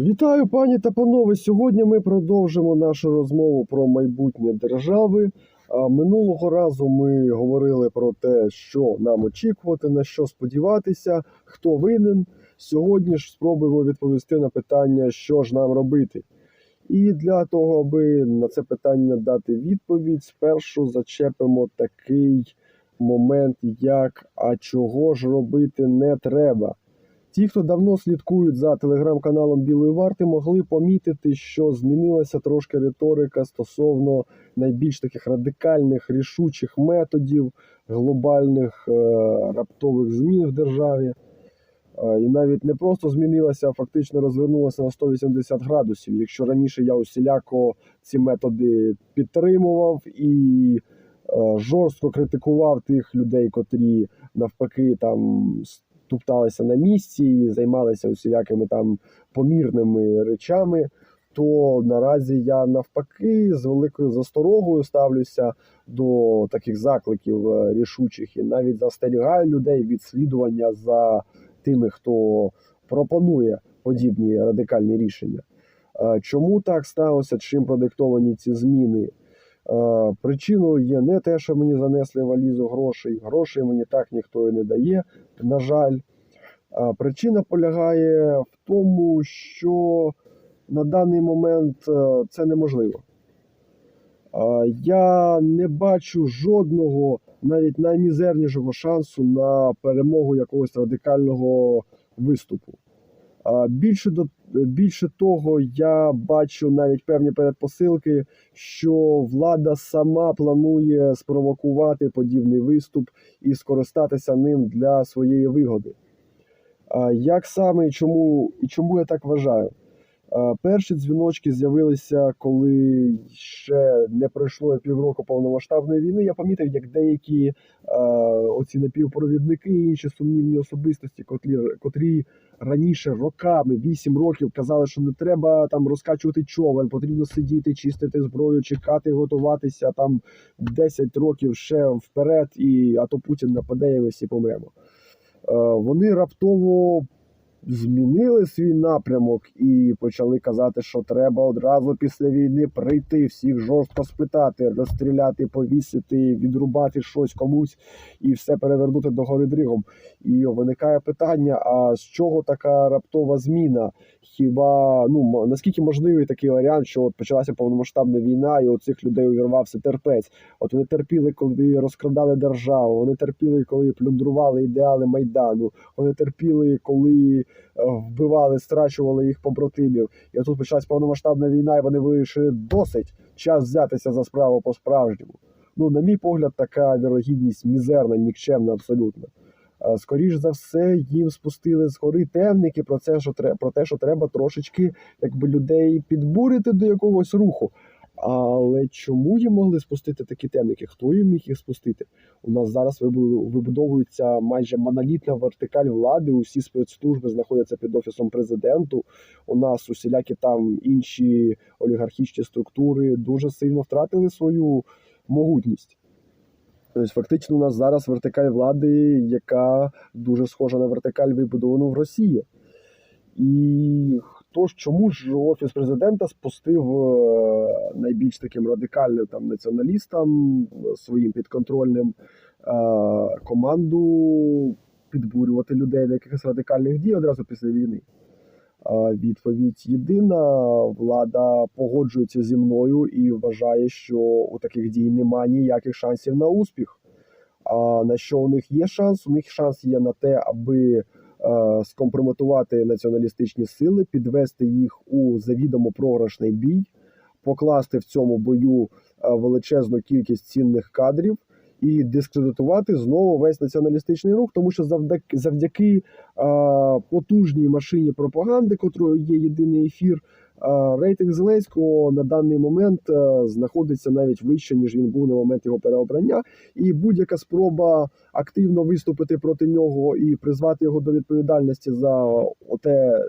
Вітаю, пані та панове. Сьогодні ми продовжимо нашу розмову про майбутнє держави. Минулого разу ми говорили про те, що нам очікувати, на що сподіватися, хто винен. Сьогодні ж спробуємо відповісти на питання, що ж нам робити. І для того, аби на це питання дати відповідь, спершу зачепимо такий момент, як а чого ж робити не треба. Ті, хто давно слідкують за телеграм-каналом Білої варти, могли помітити, що змінилася трошки риторика стосовно найбільш таких радикальних рішучих методів, глобальних е, раптових змін в державі. Е, І навіть не просто змінилася, а фактично розвернулася на 180 градусів. Якщо раніше я усіляко ці методи підтримував і е, жорстко критикував тих людей, котрі навпаки там тупталися на місці і займалися усілякими там помірними речами, то наразі я навпаки з великою засторогою ставлюся до таких закликів е, рішучих і навіть застерігаю людей від слідування за тими, хто пропонує подібні радикальні рішення. Е, Чому так сталося? Чим продиктовані ці зміни? Е, Причиною є не те, що мені занесли валізу грошей. Грошей мені так ніхто і не дає, на жаль. Причина полягає в тому, що на даний момент е, це неможливо. Я не бачу жодного, навіть наймізернішого шансу на перемогу якогось радикального виступу. Більше до більше того, я бачу навіть певні передпосилки, що влада сама планує спровокувати подібний виступ і скористатися ним для своєї вигоди. Як саме і чому, і чому я так вважаю? А, Перші дзвіночки з'явилися, коли ще не пройшло півроку повномасштабної війни. Я помітив, як деякі а, оці напівпровідники і інші сумнівні особистості, котрі, котрі раніше роками, 8 років, казали, що не треба там розкачувати човен, потрібно сидіти, чистити зброю, чекати, готуватися там 10 років ще вперед, і а то Путін нападе, і всі помремо. Е, вони раптово змінили свій напрямок і почали казати, що треба одразу після війни прийти, всіх жорстко спитати, розстріляти, повісити, відрубати щось комусь і все перевернути до гори дригом. І виникає питання: а з чого така раптова зміна? Хіба ну наскільки можливий такий варіант, що от почалася повномасштабна війна, і у цих людей увірвався терпець? От вони терпіли, коли розкрадали державу, вони терпіли, коли плюндрували ідеали майдану, вони терпіли, коли вбивали, страчували їх побратимів. І тут почалась повномасштабна війна, і вони вирішили досить час взятися за справу по-справжньому. Ну, на мій погляд, така вірогідність мізерна, нікчемна абсолютно. Е, Скоріш за все, їм спустили з гори темники про це, що про те, що треба трошечки якби людей підбурити до якогось руху. Але чому їм могли спустити такі темники? Хто їм міг їх спустити? У нас зараз вибудовується майже монолітна вертикаль влади. Усі спецслужби знаходяться під офісом президенту. У нас усілякі там інші олігархічні структури дуже сильно втратили свою могутність. Тобто, фактично, у нас зараз вертикаль влади, яка дуже схожа на вертикаль, вибудовану в Росії. І хто ж чому ж офіс президента спустив е, найбільш таким радикальним там націоналістам своїм підконтрольним е, команду підбурювати людей до якихось радикальних дій одразу після війни? Відповідь єдина: влада погоджується зі мною і вважає, що у таких дій немає ніяких шансів на успіх. А на що у них є шанс? У них шанс є на те, аби скомпрометувати націоналістичні сили, підвести їх у завідомо програшний бій, покласти в цьому бою е, величезну кількість цінних кадрів і дискредитувати знову весь націоналістичний рух, тому що завдяки завдяки е, потужній машині пропаганди, котрою є єдиний ефір. Е, Рейтинг Зеленського на даний момент е, знаходиться навіть вище, ніж він був на момент його переобрання, і будь-яка спроба активно виступити проти нього і призвати його до відповідальності за оте,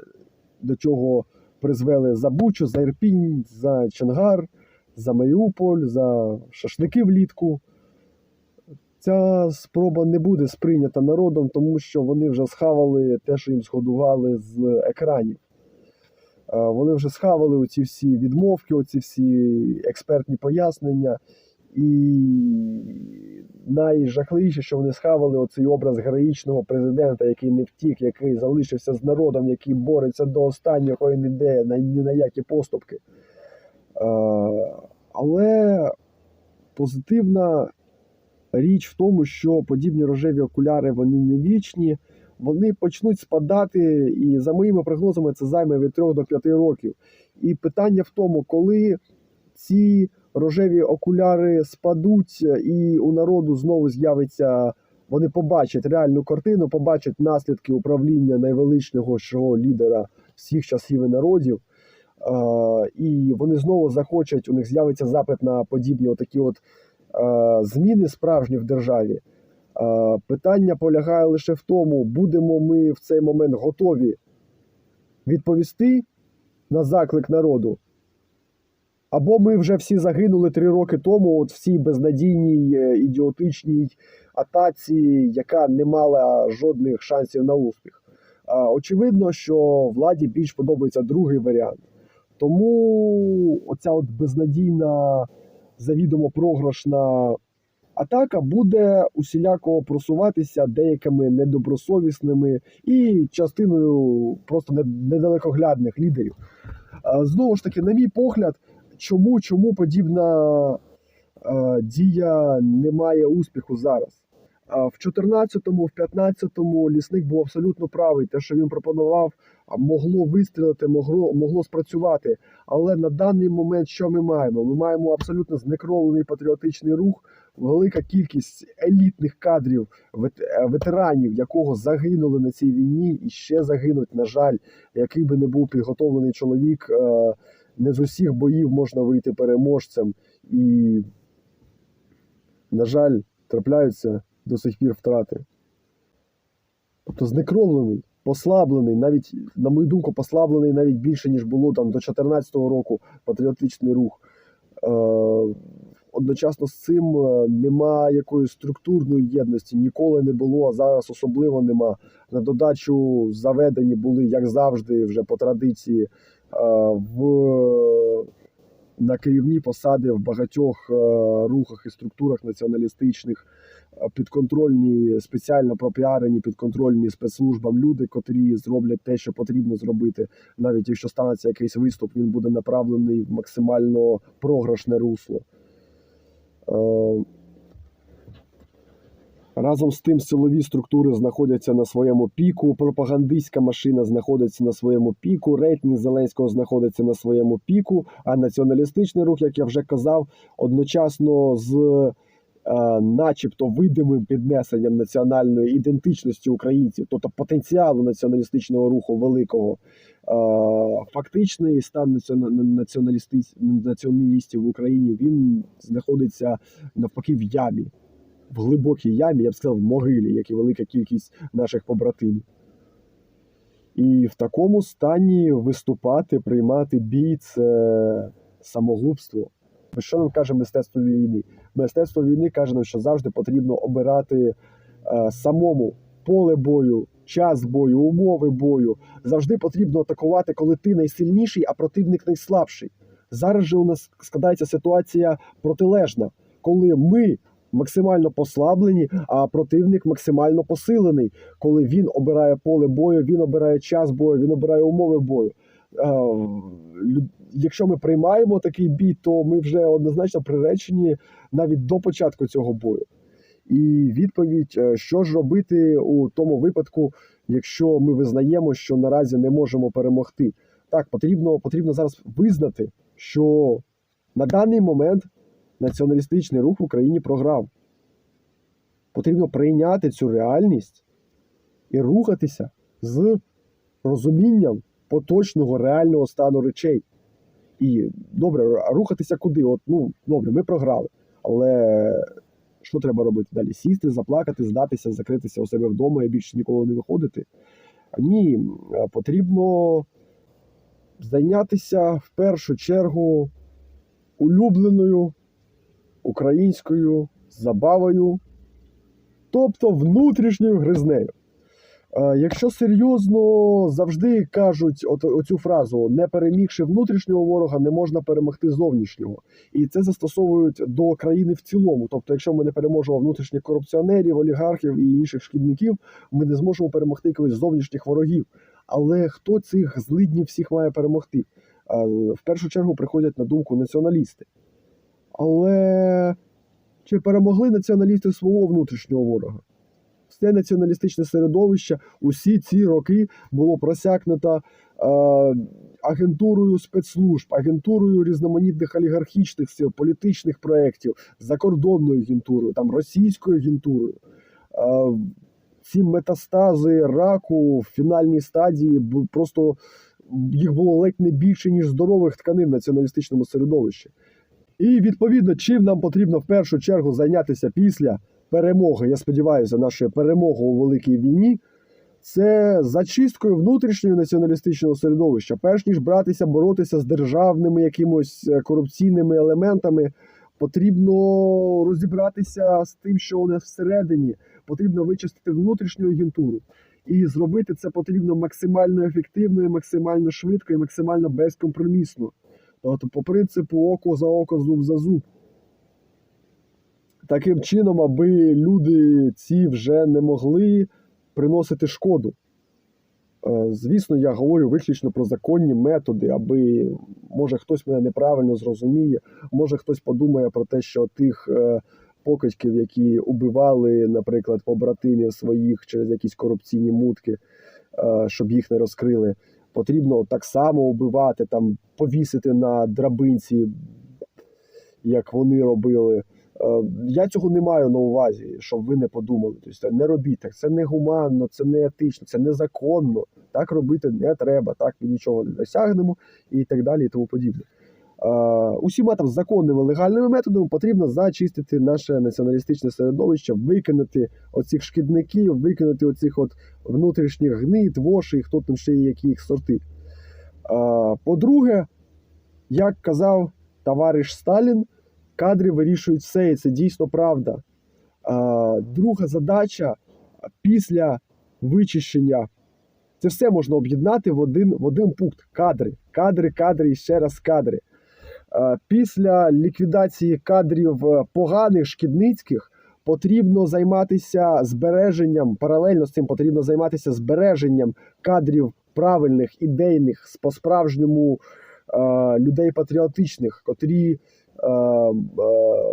до чого призвели за Бучу, за Ірпінь, за Чонгар, за Маріуполь, за шашлики влітку. Ця спроба не буде сприйнята народом, тому що вони вже схавали те, що їм згодували з екранів. Вони вже схавали оці всі відмовки, оці всі експертні пояснення. І найжахливіше, що вони схавали оцей образ героїчного президента, який не втік, який залишився з народом, який бореться до останнього і не йде на ні на які поступки. Е, але позитивна річ в тому, що подібні рожеві окуляри вони не вічні, вони почнуть спадати, і за моїми прогнозами це займе від 3 до 5 років. І питання в тому, коли ці рожеві окуляри спадуть, і у народу знову з'явиться. Вони побачать реальну картину, побачать наслідки управління найвеличнішого лідера всіх часів і народів. Е, і вони знову захочуть, у них з'явиться запит на подібні отакі от е, зміни справжні в державі. Е, питання полягає лише в тому, будемо ми в цей момент готові відповісти на заклик народу. Або ми вже всі загинули три роки тому, от в безнадійній е, ідіотичній атаці, яка не мала жодних шансів на успіх. Очевидно, що владі більш подобається другий варіант. Тому оця от безнадійна, завідомо програшна атака буде усіляко просуватися деякими недобросовісними і частиною просто недалекоглядних лідерів. Знову ж таки, на мій погляд, чому, чому подібна дія не має успіху зараз? В 14-му, в 15-му лісник був абсолютно правий. Те, що він пропонував, могло вистрілити, могло, могло спрацювати. Але на даний момент що ми маємо? Ми маємо абсолютно знекровлений патріотичний рух, велика кількість елітних кадрів, е, ветеранів, якого загинули на цій війні і ще загинуть. На жаль, який би не був підготовлений чоловік, е, не з усіх боїв можна вийти переможцем. І, на жаль, трапляються до сих пір втрати. Тобто знекровлений, послаблений, навіть, на мою думку, послаблений навіть більше, ніж було там до 2014 року патріотичний рух. Одночасно з цим е, нема якоїсь структурної єдності, ніколи не було, а зараз особливо нема. На додачу заведені були, як завжди, вже по традиції, е, в, на керівні посади в багатьох е, рухах і структурах націоналістичних підконтрольні, спеціально пропіарені, підконтрольні спецслужбам люди, котрі зроблять те, що потрібно зробити. Навіть якщо станеться якийсь виступ, він буде направлений в максимально програшне русло. Е, Разом з тим силові структури знаходяться на своєму піку, пропагандистська машина знаходиться на своєму піку, рейтинг Зеленського знаходиться на своєму піку, а націоналістичний рух, як я вже казав, одночасно з начебто видимим піднесенням національної ідентичності українців, тобто потенціалу націоналістичного руху великого, е, фактичний стан націоналістів в Україні він знаходиться навпаки в ямі в глибокій ямі, я б сказав, в могилі, як і велика кількість наших побратимів. І в такому стані виступати, приймати бій це самогубство. Що нам каже мистецтво війни? Мистецтво війни каже нам, що завжди потрібно обирати е, самому поле бою, час бою, умови бою. Завжди потрібно атакувати, коли ти найсильніший, а противник найслабший. Зараз же у нас складається ситуація протилежна, коли ми максимально послаблені, а противник максимально посилений, коли він обирає поле бою, він обирає час бою, він обирає умови бою. Е, Якщо ми приймаємо такий бій, то ми вже однозначно приречені навіть до початку цього бою. І відповідь, е, що ж робити у тому випадку, якщо ми визнаємо, що наразі не можемо перемогти. Так, потрібно, потрібно зараз визнати, що на даний момент націоналістичний рух в Україні програв. Потрібно прийняти цю реальність і рухатися з розумінням поточного реального стану речей. І добре, рухатися куди? От, ну, добре, ми програли. Але що треба робити далі? Сісти, заплакати, здатися, закритися у себе вдома і більше ніколи не виходити. Ні, потрібно зайнятися в першу чергу улюбленою українською забавою, тобто внутрішньою гризнею. Е, Якщо серйозно, завжди кажуть от, оцю фразу: не перемігши внутрішнього ворога, не можна перемогти зовнішнього. І це застосовують до країни в цілому. Тобто, якщо ми не переможемо внутрішніх корупціонерів, олігархів і інших шкідників, ми не зможемо перемогти якихось зовнішніх ворогів. Але хто цих злиднів всіх має перемогти? Е, В першу чергу приходять на думку націоналісти. Але чи перемогли націоналісти свого внутрішнього ворога? Все націоналістичне середовище усі ці роки було просякнуто е, агентурою спецслужб, агентурою різноманітних олігархічних сил, політичних проєктів, закордонною агентурою, там російською агентурою. Е, ці метастази раку в фінальній стадії просто їх було ледь не більше, ніж здорових тканин в націоналістичному середовищі. І відповідно, чим нам потрібно в першу чергу зайнятися після перемоги, я сподіваюся, нашої перемоги у великій війні, це зачисткою внутрішнього націоналістичного середовища. Перш ніж братися, боротися з державними якимось е, корупційними елементами, потрібно розібратися з тим, що у нас всередині. Потрібно вичистити внутрішню агентуру. І зробити це потрібно максимально ефективно, і максимально швидко і максимально безкомпромісно. Тобто, по принципу око за око, зуб за зуб. Таким чином, аби люди ці вже не могли приносити шкоду. Е, Звісно, я говорю виключно про законні методи, аби може хтось мене неправильно зрозуміє, може хтось подумає про те, що тих е, покидьків, які убивали, наприклад, побратимів своїх через якісь корупційні мутки, е, щоб їх не розкрили, потрібно так само убивати, там повісити на драбинці, як вони робили. Е, Я цього не маю на увазі, щоб ви не подумали. Тобто не робіть так. Це не гуманно, це не етично, це незаконно. Так робити не треба, так ми нічого не досягнемо і так далі, і тому подібне. Е, Усіма там законними легальними методами потрібно зачистити наше націоналістичне середовище, викинути оцих шкідників, викинути оцих от внутрішніх гнид, воші, хто там ще є, які їх сорти. Е, По-друге, як казав товариш Сталін, кадри вирішують все, і це дійсно правда. Друга задача після вичищення. Це все можна об'єднати в один, в один пункт: кадри. Кадри, кадри і ще раз кадри. Після ліквідації кадрів е, поганих шкідницьких потрібно займатися збереженням, паралельно з цим потрібно займатися збереженням кадрів правильних, ідейних, по-справжньому людей патріотичних, котрі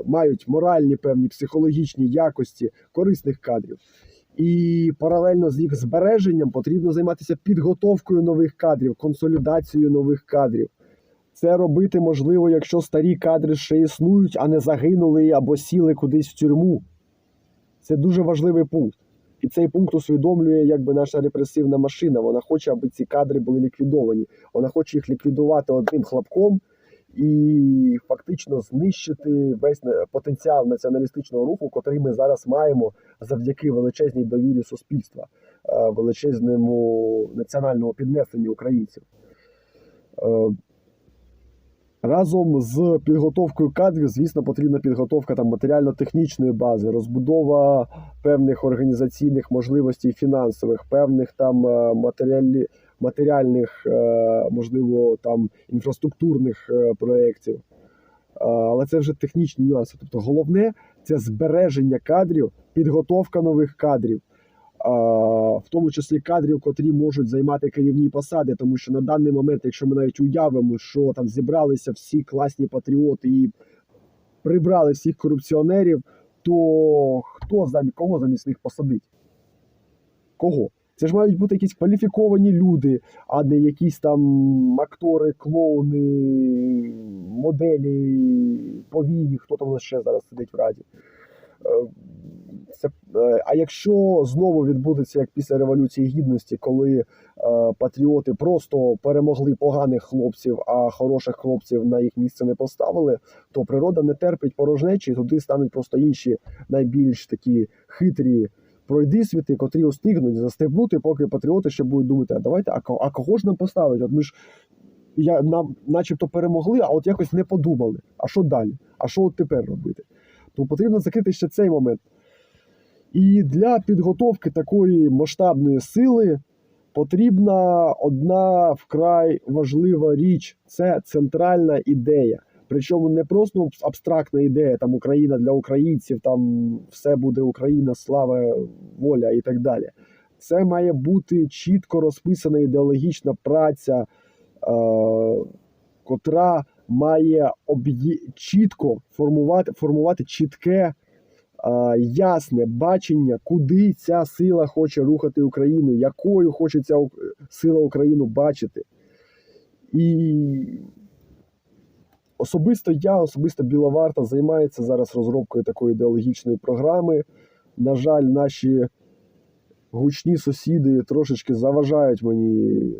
мають моральні певні психологічні якості корисних кадрів. І паралельно з їх збереженням потрібно займатися підготовкою нових кадрів, консолідацією нових кадрів. Це робити можливо, якщо старі кадри ще існують, а не загинули або сіли кудись в тюрму. Це дуже важливий пункт. І цей пункт усвідомлює якби наша репресивна машина. Вона хоче, аби ці кадри були ліквідовані. Вона хоче їх ліквідувати одним хлопком і фактично знищити весь потенціал націоналістичного руху, котрий ми зараз маємо завдяки величезній довірі суспільства, е, величезному національному піднесенню українців. Е, Разом з підготовкою кадрів, звісно, потрібна підготовка там матеріально-технічної бази, розбудова певних організаційних можливостей фінансових, певних там е, матеріалі, матеріальних, е, можливо, там інфраструктурних е, проєктів. Е, Але це вже технічні нюанси. Тобто, головне це збереження кадрів, підготовка нових кадрів. В тому числі кадрів, котрі можуть займати керівні посади, тому що на даний момент, якщо ми навіть уявимо, що там зібралися всі класні патріоти і прибрали всіх корупціонерів, то хто замі кого замість них посадить? Кого? Це ж мають бути якісь кваліфіковані люди, а не якісь там актори, клоуни, моделі, повії, хто там ще зараз сидить в раді. Е, Це, е, а якщо знову відбудеться як після Революції Гідності, коли е, патріоти просто перемогли поганих хлопців, а хороших хлопців на їх місце не поставили, то природа не терпить порожнечі, туди стануть просто інші найбільш такі хитрі пройдисвіти, котрі устигнуть застебнути, поки патріоти ще будуть думати, а давайте, а, ко- а кого ж нам поставити? От ми ж я, нам начебто перемогли, а от якось не подумали. А що далі? А що от тепер робити? Тому потрібно закрити ще цей момент. І для підготовки такої масштабної сили потрібна одна вкрай важлива річ це центральна ідея. Причому не просто абстрактна ідея, там Україна для українців, там все буде Україна, слава, воля і так далі. Це має бути чітко розписана ідеологічна праця, е, котра має об'є... чітко формувати, формувати чітке, е, ясне бачення, куди ця сила хоче рухати Україну, якою хоче ця сила Україну бачити. І особисто я, особисто Біла Варта, займається зараз розробкою такої ідеологічної програми. На жаль, наші гучні сусіди трошечки заважають мені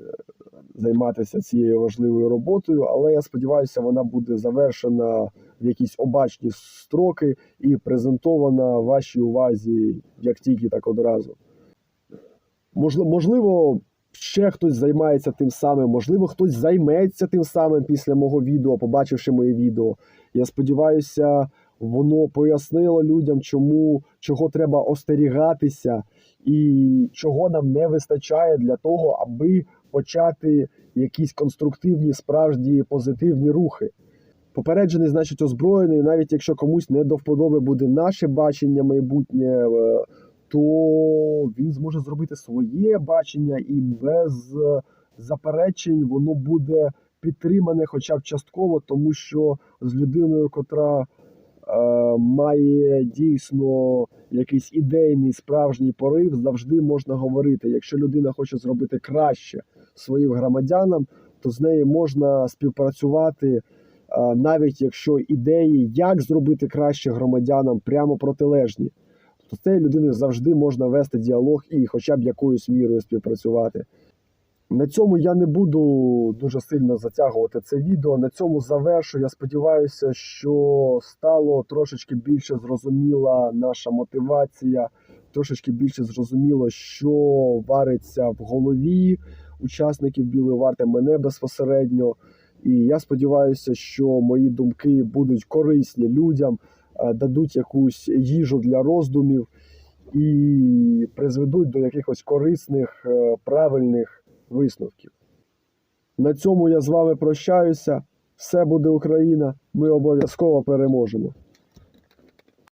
займатися цією важливою роботою, але я сподіваюся, вона буде завершена в якісь обачні строки і презентована вашій увазі як тільки так одразу. Можливо, можливо, ще хтось займається тим самим, можливо, хтось займеться тим самим після мого відео, побачивши моє відео. Я сподіваюся, воно пояснило людям, чому чого треба остерігатися і чого нам не вистачає для того, аби почати якісь конструктивні, справжні позитивні рухи. Попереджений, значить, озброєний, навіть якщо комусь не до вподоби буде наше бачення майбутнє, е, то він зможе зробити своє бачення, і без е, заперечень воно буде підтримане, хоча б частково, тому що з людиною, котра е, має дійсно якийсь ідейний справжній порив, завжди можна говорити. Якщо людина хоче зробити краще своїм громадянам, то з нею можна співпрацювати, е, навіть якщо ідеї, як зробити краще громадянам, прямо протилежні. То з цією людиною завжди можна вести діалог і хоча б якоюсь мірою співпрацювати. На цьому я не буду дуже сильно затягувати це відео. На цьому завершу. Я сподіваюся, що стало трошечки більше зрозуміла наша мотивація, трошечки більше зрозуміло, що вариться в голові учасників білої варти, мене безпосередньо. І я сподіваюся, що мої думки будуть корисні людям, дадуть якусь їжу для роздумів і призведуть до якихось корисних, е, правильних висновків. На цьому я з вами прощаюся. Все буде Україна. Ми обов'язково переможемо.